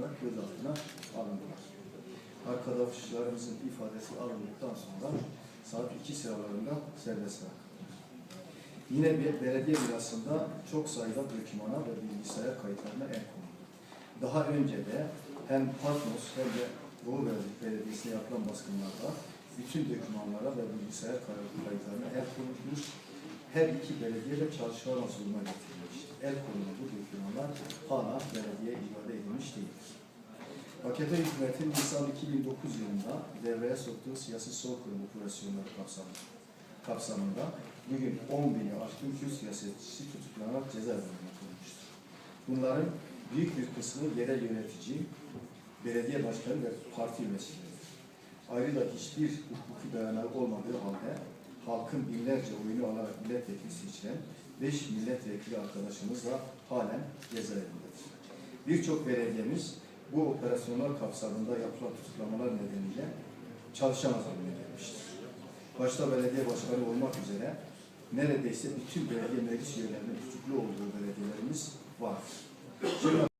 olarak gözaltına alındılar. Arkadaşlarımızın ifadesi alındıktan sonra saat 2 sıralarında serbest bırakıldı. Yine bir belediye binasında çok sayıda dokümana ve bilgisayar kayıtlarına el konuldu. Daha önce de hem Patmos hem de Doğu Belediyesi'ne yapılan baskınlarda bütün dokümanlara ve bilgisayar kayıtlarına el konulmuş, her iki belediye de çalışılamaz duruma getirilmiştir. El konulan bu dokümanlar hala belediye iade edilmiş değildir. AKP hükümeti Nisan 2009 yılında devreye soktuğu siyasi sol kurum operasyonları kapsamında, kapsamında bugün 10 bini aşkın Kürt siyasetçisi tutuklanarak cezaevine konulmuştur. Bunların büyük bir kısmı yerel yönetici, belediye başkanı ve parti üyeleridir. Ayrıca hiçbir hukuki dayanağı olmadığı halde halkın binlerce oyunu alarak milletvekili seçilen 5 milletvekili arkadaşımız da halen cezaevindedir. Birçok belediyemiz bu operasyonlar kapsamında yapılan tutuklamalar nedeniyle çalışamaz haline gelmiştir. Başta belediye başkanı olmak üzere neredeyse bütün belediye meclis üyelerinin tutuklu olduğu belediyelerimiz var.